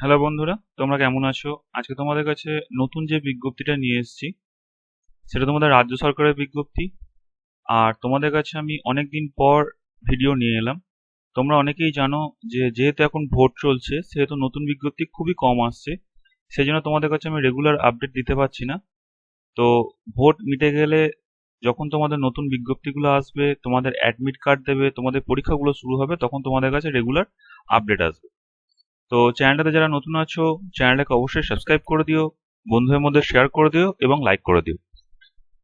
Hello বন্ধুরা, তোমরা কেমন আছো? আজকে তোমাদের কাছে নতুন যে বিজ্ঞপ্তিটা নিয়ে এসেছি, সেটা তোমাদের রাজ্য সরকারের বিজ্ঞপ্তি। আর তোমাদের কাছে আমি অনেক দিন পর ভিডিও নিয়ে এলাম। তোমরা অনেকেই জানো যে যেহেতু এখন ভোট চলছে, সেহেতু নতুন বিজ্ঞপ্তি খুবই কম আসছে সেই জন্য তোমাদের কাছে আমি রেগুলার আপডেট দিতে পারছি না। তো ভোট মিটে গেলে যখন তোমাদের নতুন বিজ্ঞপ্তিগুলো আসবে, তোমাদের অ্যাডমিট কার্ড দেবে, তোমাদের পরীক্ষাগুলো শুরু হবে, তখন তোমাদের কাছে রেগুলার আপডেট আসবে। তো চ্যানেলটাতে যারা নতুন আছো, চ্যানেলটাকে অবশ্যই সাবস্ক্রাইব করে দিও, বন্ধুদের মধ্যে শেয়ার করে দিও এবং লাইক করে দিও।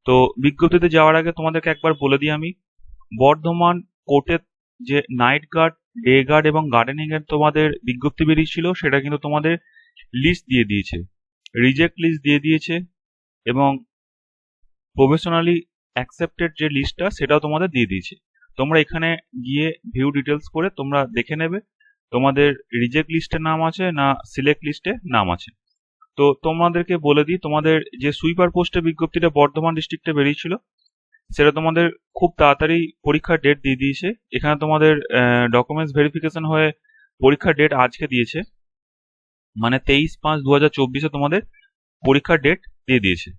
তো বিজ্ঞপ্তিতে যাওয়ার আগে তোমাদেরকে একবার বলে দিই আমি, বর্ধমান কোর্টের যে নাইট গার্ড ডে গার্ড এবং গার্ডেনিং এর তোমাদের বিজ্ঞপ্তি বেরিয়েছিল, সেটা কিন্তু তোমাদের লিস্ট দিয়ে দিয়েছে। রিজেক্ট লিস্ট দিয়ে দিয়েছে এবং প্রফেশনালি অ্যাকসেপ্টেড যে লিস্টটা সেটাও তোমাদের দিয়ে দিয়েছে। তোমরা এখানে গিয়ে ভিউ ডিটেলস করে তোমরা দেখে নেবে। তোমাদের রিজেক্ট লিস্টে নাম আছে না সিলেক্ট লিস্টে নাম আছে? তো তোমাদেরকে বলে দিই, তোমাদের যে সুইপার পোস্টে বিজ্ঞপ্তিটা বর্ধমান ডিস্ট্রিক্টে বেরিয়েছিল, সেটা তোমাদের খুব তাড়াতাড়ি পরীক্ষার ডেট দিয়ে দিয়েছে। এখানে তোমাদের ডকুমেন্টস ভেরিফিকেশন হয়ে পরীক্ষার ডেট আজকে দিয়েছে। মানে তেইশ পাঁচ দু হাজার চব্বিশে তোমাদের পরীক্ষার ডেট দিয়ে দিয়েছে।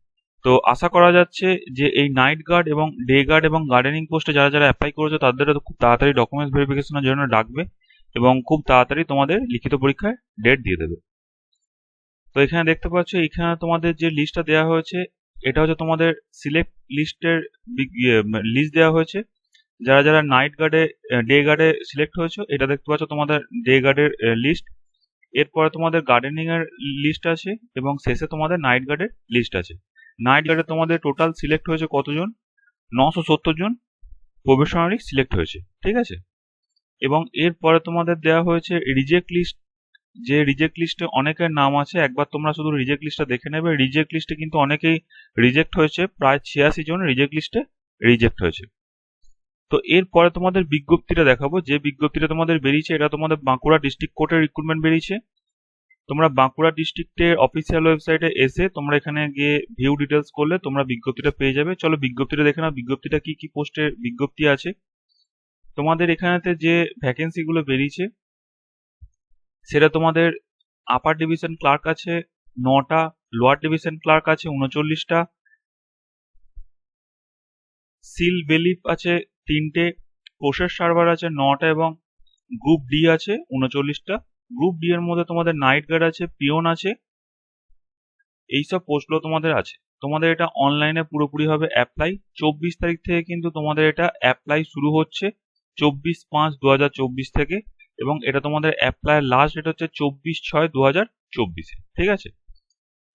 তো আশা করা যাচ্ছে যে এই নাইট গার্ড এবং ডে গার্ড এবং গার্ডেনিং পোস্টে যারা যারা অ্যাপ্লাই করেছে তাদের খুব তাড়াতাড়ি ডকুমেন্টস ভেরিফিকেশনের জন্য ডাকবে। এবং খুব তাড়াতাড়ি তোমাদের লিখিত পরীক্ষায় ডেট দিয়ে দেবে। তো এখানে দেখতে পাচ্ছ, এখানে তোমাদের যে লিস্টটা দেওয়া হয়েছে, এটা হচ্ছে তোমাদের সিলেক্ট লিস্টের লিস্ট দেওয়া হয়েছে। যারা যারা নাইট গার্ডে ডে গার্ডে সিলেক্ট হয়েছে, এটা দেখতে পাচ্ছ তোমাদের ডে গার্ডের লিস্ট এরপরে তোমাদের গার্ডেনিং এর লিস্ট আছে এবং শেষে তোমাদের নাইট গার্ডের লিস্ট আছে। নাইট গার্ডে তোমাদের টোটাল সিলেক্ট হয়েছে কতজন? নশো সত্তর জন প্রফেশনালি সিলেক্ট হয়েছে। ঠিক আছে? এবং এরপরে তোমাদের দেওয়া হয়েছে রিজেক্ট লিস্ট যে রিজেক্ট লিস্টে অনেকের নাম আছে, একবার তোমরা শুধু রিজেক্ট লিস্টটা দেখে নেবে রিজেক্ট লিস্টে কিন্তু অনেকেই রিজেক্ট হয়েছে, প্রায় ছিয়াশি জন রিজেক্ট লিস্টে রিজেক্ট হয়েছে। তো এরপরে তোমাদের বিজ্ঞপ্তিটা দেখাবো, যে বিজ্ঞপ্তিটা তোমাদের বেরিয়েছে, এটা তোমাদের বাঁকুড়া ডিস্ট্রিক্ট কোর্টের রিক্রুটমেন্ট বেরিয়েছে। তোমরা বাঁকুড়া ডিস্ট্রিক্টের অফিসিয়াল ওয়েবসাইটে এসে তোমরা এখানে গিয়ে ভিউ ডিটেলস করলে তোমরা বিজ্ঞপ্তিটা পেয়ে যাবে। চলো বিজ্ঞপ্তিটা দেখে নাও, বিজ্ঞপ্তিটা কি কি পোস্টের বিজ্ঞপ্তি আছে। তোমাদের এখানেতে যে ভ্যাকেন্সিগুলো বেরিয়েছে, সেটা তোমাদের আপার ডিভিশন ক্লার্ক আছে নটা লোয়ার ডিভিশন ক্লার্ক আছে উনচল্লিশটা সিল বেলিফ আছে তিনটে প্রসেস সার্ভার আছে নটা এবং গ্রুপ ডি আছে উনচল্লিশটা। গ্রুপ ডি এর মধ্যে তোমাদের নাইট গার্ড আছে পিওন আছে, এইসব পোস্টগুলো তোমাদের আছে। তোমাদের এটা অনলাইনে পুরোপুরি হবে অ্যাপ্লাই চব্বিশ তারিখ থেকে কিন্তু তোমাদের এটা অ্যাপ্লাই শুরু হচ্ছে। চব্বিশ পাঁচ দু হাজার চব্বিশ থেকে এবং এটা তোমাদের অ্যাপ্লাই লাস্ট ডেট হচ্ছে চব্বিশ ছয় দু হাজার চব্বিশে, ঠিক আছে?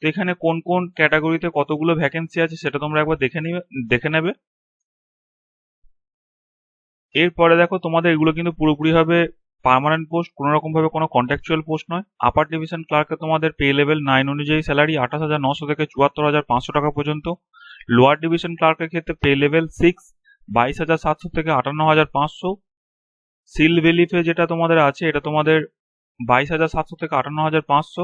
তো এখানে কোন কোন ক্যাটাগরিতে কতগুলো ভ্যাকেন্সি আছে সেটা তোমরা একবার দেখে নিবে, দেখে নেবে। এরপরে দেখো তোমাদের এগুলো কিন্তু পুরোপুরি হবে পার্মানেন্ট পোস্ট কোনো রকম ভাবে কোনো কন্ট্রাকচুয়াল পোস্ট নয় আপার ডিভিশন ক্লার্কে তোমাদের পে লেভেল নাইন অনুযায়ী স্যালারি আঠাশ হাজার নশো থেকে চুয়াত্তর হাজার পাঁচশো টাকা পর্যন্ত। লোয়ার ডিভিশন ক্লার্কের ক্ষেত্রে পে লেভেল সিক্স বাইশ হাজার সাতশো থেকে আটান্ন হাজার পাঁচশো। সিল বেলিফে যেটা তোমাদের আছে, এটা তোমাদের বাইশ হাজার সাতশো থেকে আটান্ন হাজার পাঁচশো।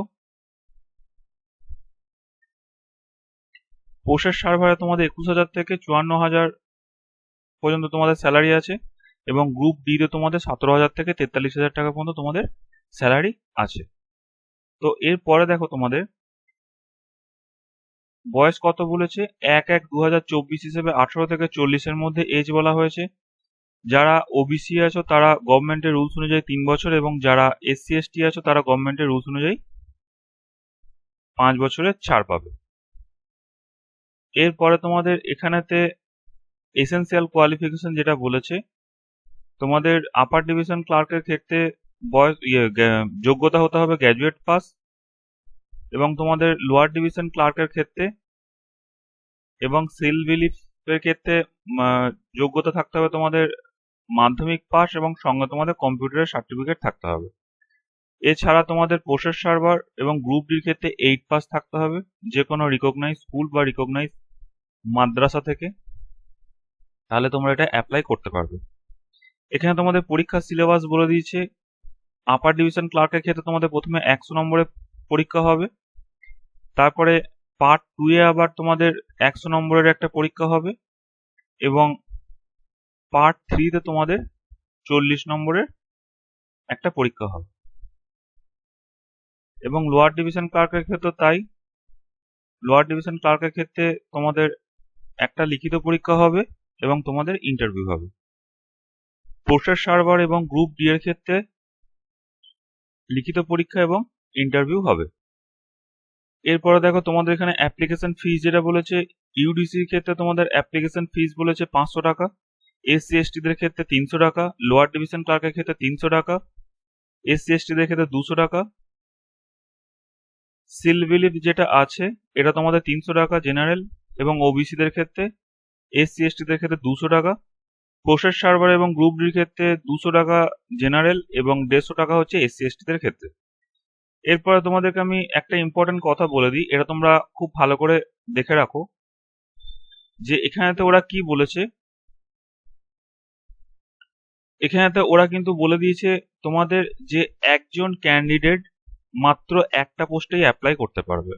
পোষের সার্ভারে তোমাদের একুশ হাজার থেকে চুয়ান্ন হাজার পর্যন্ত তোমাদের স্যালারি আছে এবং গ্রুপ ডিতে তোমাদের সতেরো হাজার থেকে তেতাল্লিশ হাজার টাকা পর্যন্ত তোমাদের স্যালারি আছে। তো এরপরে দেখো তোমাদের বয়স কত বলেছে? এক এক দু হাজার চব্বিশ হিসেবে আঠারো থেকে চল্লিশের মধ্যে এজ বলা হয়েছে। যারা ওবিসি আছো, তারা গভর্নমেন্টের রুলস অনুযায়ী তিন বছর এবং যারা এসসি এসটি আছো, তারা গভর্নমেন্টের রুলস অনুযায়ী পাঁচ বছরের ছাড় পাবে। এরপরে তোমাদের এখানেতে এসেন্সিয়াল কোয়ালিফিকেশন যেটা বলেছে, তোমাদের আপার ডিভিশন ক্লার্কের ক্ষেত্রে বয়স ইয়ে যোগ্যতা হতে হবে গ্র্যাজুয়েট পাস এবং তোমাদের লোয়ার ডিভিশন ক্লার্কের ক্ষেত্রে এবং সিল বিলিফের ক্ষেত্রে যোগ্যতা থাকতে হবে তোমাদের মাধ্যমিক পাস এবং সঙ্গে তোমাদের কম্পিউটারের সার্টিফিকেট থাকতে হবে। এছাড়া তোমাদের প্রসেস সার্ভার এবং গ্রুপ ডির ক্ষেত্রে এইট পাস থাকতে হবে যে কোনো রিকগনাইজ স্কুল বা রিকগনাইজ মাদ্রাসা থেকে। তাহলে তোমরা এটা অ্যাপ্লাই করতে পারবে। এখানে তোমাদের পরীক্ষার সিলেবাস বলে দিয়েছে। আপার ডিভিশন ক্লার্কের ক্ষেত্রে তোমাদের প্রথমে একশো নম্বরে পরীক্ষা হবে। তারপরে পার্ট টু এ আবার তোমাদের একশো নম্বরের একটা পরীক্ষা হবে এবং পার্ট থ্রিতে তোমাদের চল্লিশ নম্বরের একটা পরীক্ষা হবে। এবং লোয়ার ডিভিশন ক্লার্কের ক্ষেত্রে তাই। লোয়ার ডিভিশন ক্লার্কের ক্ষেত্রে তোমাদের একটা লিখিত পরীক্ষা হবে এবং তোমাদের ইন্টারভিউ হবে। প্রসেস সার্ভার এবং গ্রুপ ডি এর ক্ষেত্রে লিখিত পরীক্ষা এবং ইন্টারভিউ হবে। এরপরে দেখো তোমাদের এখানে অ্যাপ্লিকেশন ফিস যেটা বলেছে ইউডিসির ক্ষেত্রে তোমাদের অ্যাপ্লিকেশন ফিস বলেছে পাঁচশো টাকা এসসি এসটিদের ক্ষেত্রে তিনশো টাকা লোয়ার ডিভিশন ক্লার্কের ক্ষেত্রে তিনশো টাকা এসসি এসটিদের ক্ষেত্রে দুশো টাকা। সিল বিলিভ যেটা আছে, এটা তোমাদের তিনশো টাকা জেনারেল এবং ওবিসিদের ক্ষেত্রে এসসি এসটিদের ক্ষেত্রে দুশো টাকা। প্রসেস সার্ভার এবং গ্রুপ ডির ক্ষেত্রে দুশো টাকা জেনারেল এবং দেড়শো টাকা হচ্ছে এসসি এসটিদের ক্ষেত্রে। এরপরে তোমাদেরকে আমি একটা ইম্পর্টেন্ট কথা বলে দিই। এটা তোমরা খুব ভালো করে দেখে রাখো। যে এখানেতে ওরা কি বলেছে? এখানেতে ওরা কিন্তু বলে দিয়েছে, তোমাদের যে একজন ক্যান্ডিডেট মাত্র একটা পোস্টেই অ্যাপ্লাই করতে পারবে।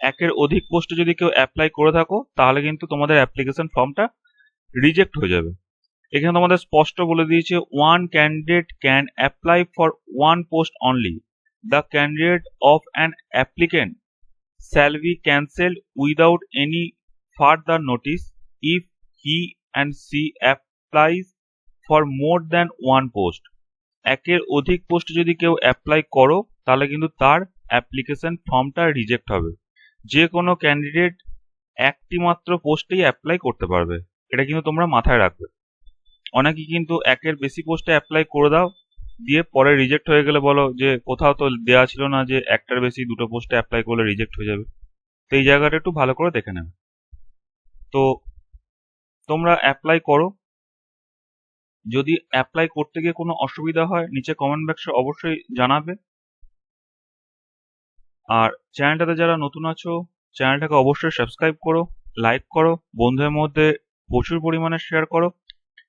একের অধিক পোস্টে যদি কেউ অ্যাপ্লাই করে থাকো, তাহলে কিন্তু তোমাদের অ্যাপ্লিকেশন ফর্মটা রিজেক্ট হয়ে যাবে। এখানে তোমাদের স্পষ্ট বলে দিয়েছে one candidate can apply for one post only the candidate of an applicant shall be cancelled without any further notice if he and she applies for more than one post. একের অধিক পোস্টে যদি কেউ অ্যাপ্লাই করো, তাহলে কিন্তু তার application ফর্মটা রিজেক্ট হবে। যে কোনো ক্যান্ডিডেট একটি মাত্র পোস্টেই অ্যাপ্লাই করতে পারবে। এটা কিন্তু তোমরা মাথায় রাখবে। অনেকে কিন্তু একের বেশি পোস্টে অ্যাপ্লাই করে দাও দিয়ে পরে রিজেক্ট হয়ে গেলে বলো যে কোথাও তো দেওয়া ছিল না যে একটার বেশি দুটো পোস্টে অ্যাপ্লাই করলে রিজেক্ট হয়ে যাবে। তো এই জায়গাটা একটু ভালো করে দেখে নেবে। তো তোমরা অ্যাপ্লাই করো। যদি অ্যাপ্লাই করতে গিয়ে কোনো অসুবিধা হয়, নিচে কমেন্ট বক্সে অবশ্যই জানাবে। আর চ্যানেলটাতে যারা নতুন আছো চ্যানেলটাকে অবশ্যই সাবস্ক্রাইব করো লাইক করো, বন্ধুদের মধ্যে প্রচুর পরিমাণে শেয়ার করো।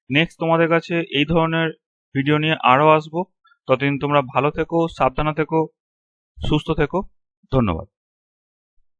নেক্সট তোমাদের কাছে এই ধরনের ভিডিও নিয়ে আরও আসব। ততদিন তোমরা ভালো থেকো সাবধানে থেকো সুস্থ থেকো। ধন্যবাদ।